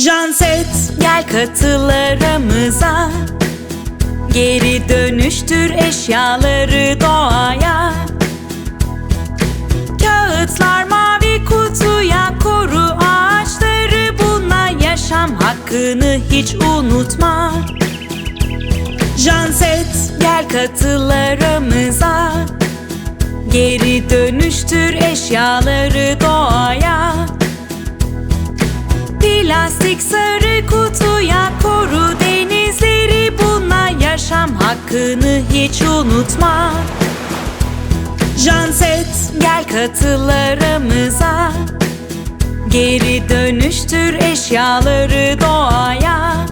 Janset gel katıl aramıza Geri dönüştür eşyaları doğaya. Kağıtlar mavi kutuya koru ağaçları. Bununla yaşam hakkını hiç unutma. Janset gel katıl aramıza Geri dönüştür eşyaları doğaya Plastik sarı kutuya koru denizleri Bununla yaşam hakkını hiç unutma. Janset gel katıl aramıza Geri dönüştür eşyaları doğaya.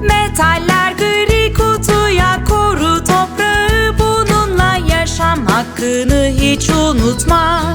Metaller gri kutuya koru toprağı Bununla yaşam hakkını hiç unutma